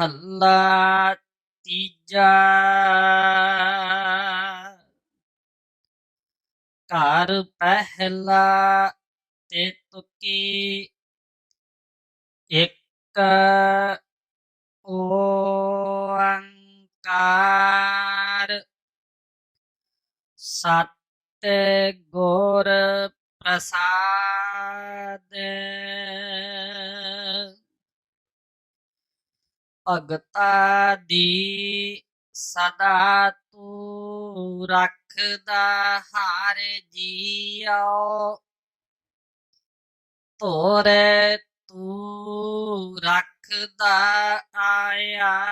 ਮਹੱਲਾ ਤੀਜਾ। ਘਰ ਪਹਿਲਾ ਤੇ ਤੁਕੀ ਇੱਕ ਓੰਕਾਰ ਸਤ ਗੁਰ ਪ੍ਰਸਾਦ। ਭਗਤਾ ਦੀ ਸਦਾ ਤੂੰ ਰੱਖਦਾ ਹਾਰੇ ਜੀਓ। ਤੋਰੇ ਤੂੰ ਰੱਖਦਾ ਆਇਆ।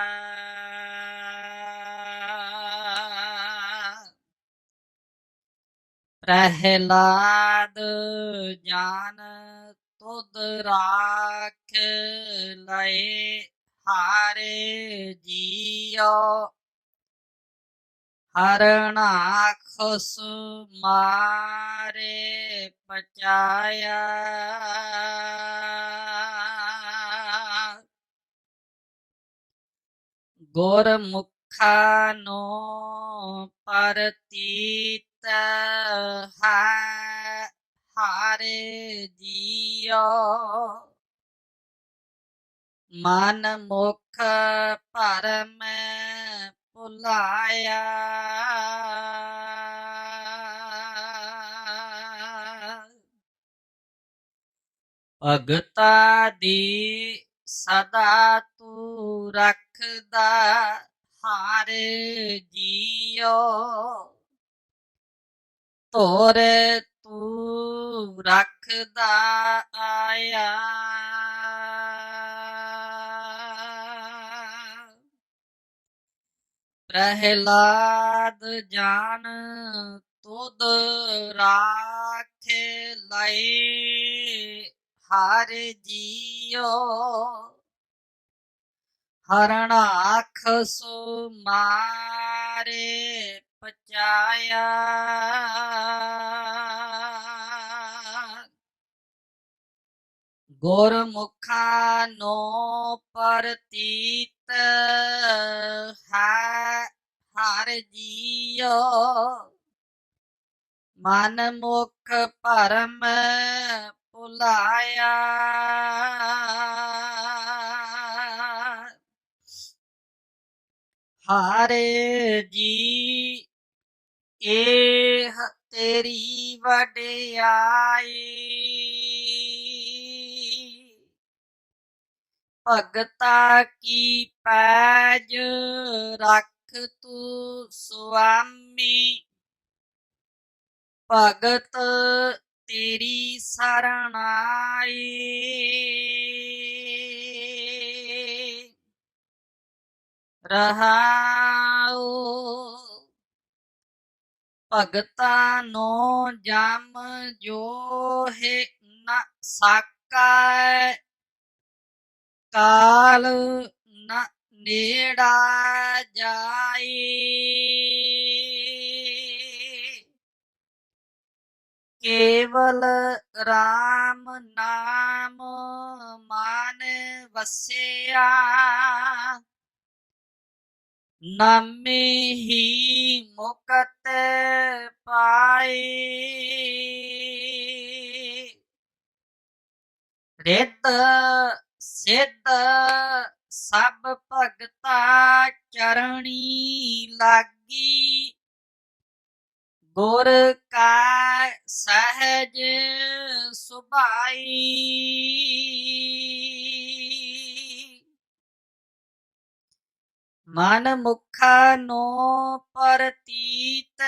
ਪ੍ਰਹਿਲਾਦ ਜਾਨ ਤੁਧ ਰਾਖ ਲਏ। ਹਾਰੇ ਜੀਓ ਹਰਣਾਖਸ ਮਾਰੇ ਪਚਾਇਆ। ਗੁਰਮੁਖਾ ਨੋ ਪਰਤੀਤ ਹਾਰੇ ਜੀਓ ਮਨ ਮੁਖ ਪਰਮ ਭੁਲਾਇਆ। ਅਗਤਾ ਦੀ ਸਦਾ ਤੂੰ ਰੱਖਦਾ, ਹਾਰੇ ਜੀਓ। ਤੋਰ ਤੂੰ ਰੱਖਦਾ ਆਇਆ। ਪ੍ਰਹਿਲਾਦ ਜਾਨ ਤੁਧ ਰਾਖੇ ਲਈ ਹਰ ਜੀਓ ਹਰਣਾਖ ਮਾਰੇ ਪਚਾਇਆ। ਗੁਰਮੁਖਾਂ ਨੋ ਪ੍ਰਤੀਤ ਹੈ, ਹਰ ਜੀਓ ਮਨ ਮੁਖ ਪਰਮ ਭੁਲਾਇਆ। ਹਾਰੇ ਜੀ ਇਹ ਤੇਰੀ ਵਡਿਆਈ। ਭਗਤਾ ਕੀ ਪੈਜ ਰੱਖ ਤੂੰ ਸੁਆਮੀ? ਭਗਤ ਤੇਰੀ ਸਰਣਾਈ ਰਹਾਉ ਭਗਤਾ ਨੋ ਜਮ ਜੋ ਹੈ ਨਾ ਸਾਕੈ। ਕਾਲ ਨਾ ਨੇੜਾ ਜਾਈ। ਕੇਵਲ RAM ਨਾਮ ਮਨ ਵਸਿਆ। ਨਾਮੇ ਹੀ ਮੁਕਤ ਪਾਈ। ਰਿਤ ਸਿੱਧ ਸਭ ਭਗਤਾ ਚਰਣੀ ਲਾਗੀ। ਗੁਰ ਕਾ ਸਹਜ ਸੁਭਾਈ। ਮਨ ਮੁਖਾ ਨੋ ਪ੍ਰਤੀਤ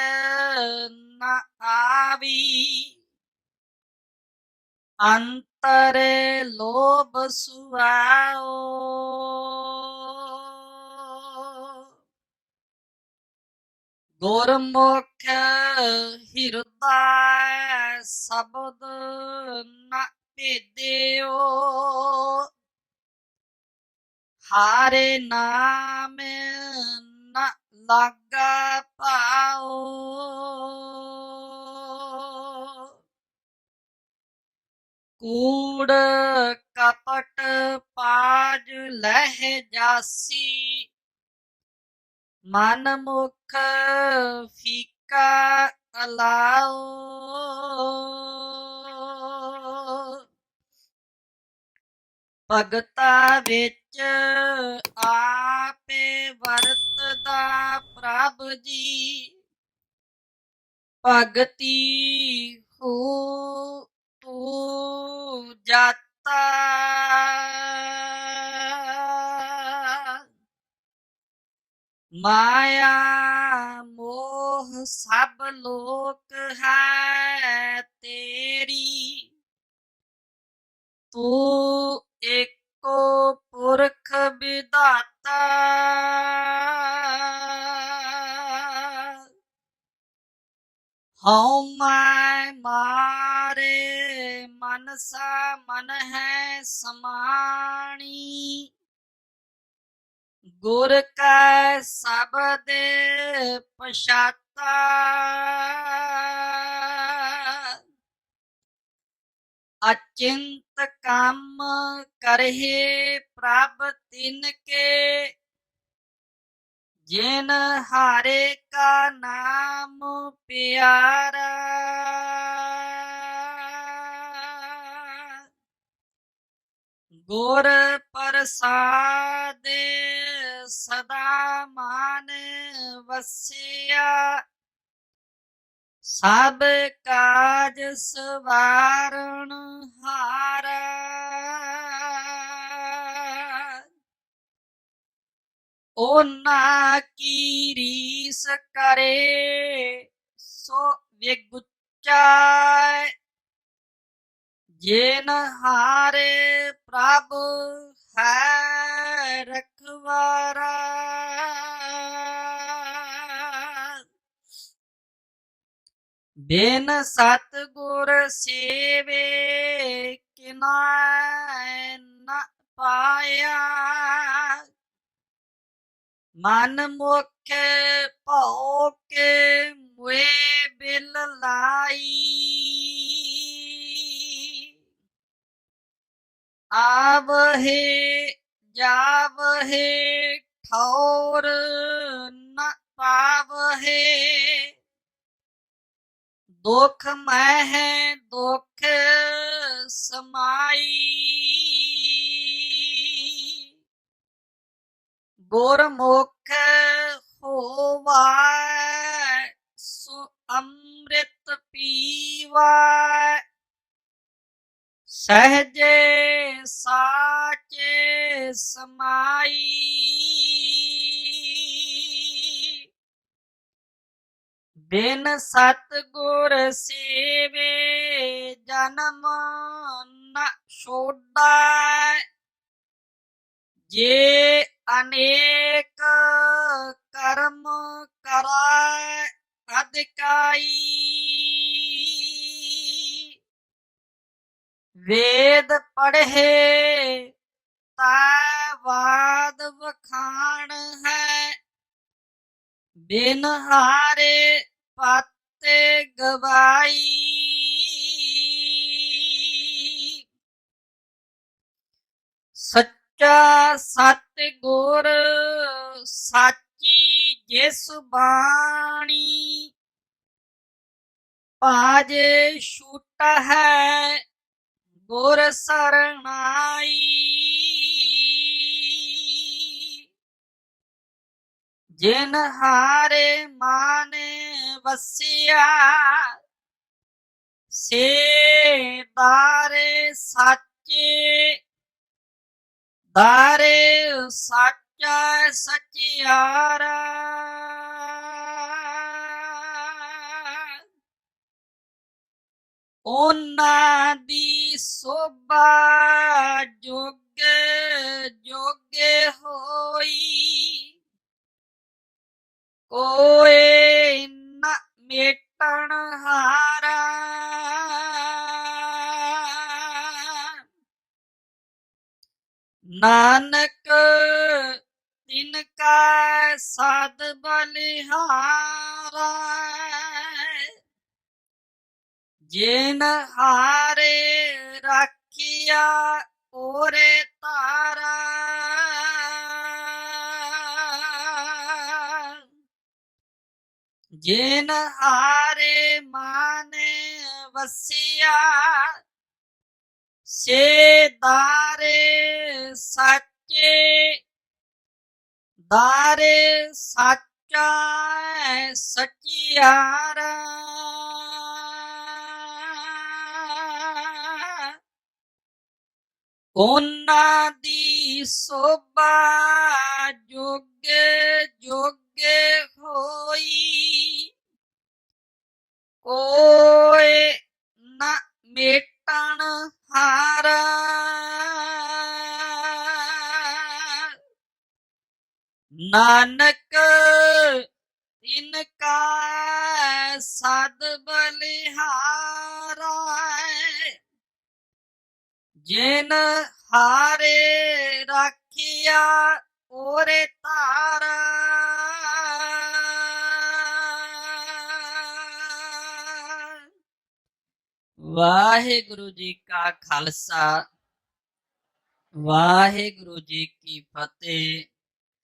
ਨ ਆਵੀ। ਅੰਤ ਤਰੇ ਲੋਭ ਸੁਆਓ। ਗੁਰਮੁਖ ਹਿਰਦਾ ਸਬਦ ਨਾ ਭੇਦਿਓ। ਹਾਰੇ ਨਾਮ ਨਾ ਲਾਗਾ ਪਾਓ। ਕੂੜ ਕਪਟ ਪਾਜ ਲਹਿ ਜਾਸੀ। ਮਨ ਮੁਖ ਫੀਕਾ ਅਲਾਓ ਭਗਤਾ ਵਿੱਚ ਆਪੇ ਵਰਤਦਾ ਪ੍ਰਭ ਜੀ। ਭਗਤੀ ਹੋ ਤੂੰ ਜਾਤਾ ਮਾਇਆ ਮੋਹ ਸਭ ਲੋਕ ਹੈ ਤੇਰੀ। ਤੂੰ ਏਕੋ ਪੁਰਖ ਵਿਦਾਤਾ ਹਉ ਮੈਂ ਮਾਰੇ ਮਨਸਾ ਮਨ ਹੈ ਸਮਾਣੀ। ਗੁਰ ਕੈ ਸਬਦ ਪਛਾਤਾ। ਅਚਿੰਤ ਕੰਮ ਕਰਹਿ ਪ੍ਰਭ ਤਿਨ ਕੇ। ਜਿਨ ਹਾਰੇ ਕਾ ਨਾਮ ਪਿਆਰਾ। ਗੁਰ ਪ੍ਰਸਾਦ ਸਦਾ ਮਾਨ ਵਸਿਆ। ਸਭ ਕਾਜ ਸਵਾਰਣ ਹਾਰਾ। ਉਹਨਾਂ ਕੀ ਰੀਸ ਕਰੇ ਸੋ ਵਿਗੁਚਾ ਜਿਨ ਹਾਰੇ ਪ੍ਰਭ ਹੈ ਰਖਵਾਰਾ। ਬਿਨ ਸਤ ਗੁਰ ਸੇਵੇ ਕਿਨਾ ਨ ਪਾਇਆ। ਮਨ ਮੁਖ ਭਉ ਕੇ ਮੁਏ ਬਿਲ ਲਾਈ। ਆਵਹਿ ਜਾਵਹਿ ਠੌਰ ਨ ਪਾਵਹਿ। ਦੁਖ ਮਹਿ ਦੁਖ ਸਮਾਈ। ਗੁਰਮੁਖ ਹੋਵਾ ਸੋ ਅੰਮ੍ਰਿਤ ਪੀਵਾ ਸਹਜੇ ਸਾਚੇ ਸਮਾਈ। ਬਿਨ ਸਤ ਗੁਰ ਸੇਵੇ ਜਨਮ ਨ ਛੋੜੈ ਜੇ ਅਨੇਕ ਕਰਮ ਕਰੈ ਅਧਿਕਾਈ ਵੇਦ ਪੜ੍ਹੇ ਤਾ ਬਾਦ ਵਖਾਣ ਹੈ। ਬਿਨ ਹਾਰੇ ਪਾਤੇ ਗਵਾਈ। ਸੱਚਾ ਸਤ ਗੁਰ ਸਾਚੀ ਜਿਸ ਬਾਣੀ ਪਾਜੇ ਛੂਟ ਹੈ ਗੁਰ ਸਰਣਾਈ ਜਿਨ ਹਾਰੇ ਮਾਨੇ ਵਸਿਆ ਸੇ ਦਾਰੇ ਸਾਚੇ ਦਾਰੇ ਸਾਚਾ ਸਚਿਆਰਾ। ਉਹਨਾਂ ਦੀ ਕੀ ਸੋਭਾ ਜੋਗੇ ਜੋਗੇ ਹੋਈ। ਕੋਏ ਨਾ ਮੇਟਣ ਹਾਰਾ। ਨਾਨਕ ਤਿਨ ਕਾ ਸਾਧ ਬਲਿਹਾਰਾ। ਜਿਨ ਹਾਰੇ ਰਾਖਿਆ ਓਰੇ ਤਾਰਾ ਜਿਨ ਹਾਰੇ ਮਾਨੇ ਵਸਿਆ, ਸੇ ਦਾਰੇ ਸੱਚੇ ਦਾਰੇ ਸੱਚਾ ਸਚਿਆਰਾ। ਉਹਨਾਂ ਦੀ ਸੋਭਾ ਜੋਗੇ ਜੋਗੇ ਜਿਨ ਹਾਰੇ ਰਾਖਿਆ ਓਰੇ ਤਾਰਾ ਵਾਹਿਗੁਰੂ ਜੀ ਕਾ ਖਾਲਸਾ ਵਾਹਿਗੁਰੂ ਜੀ ਕੀ ਫਤਿਹ।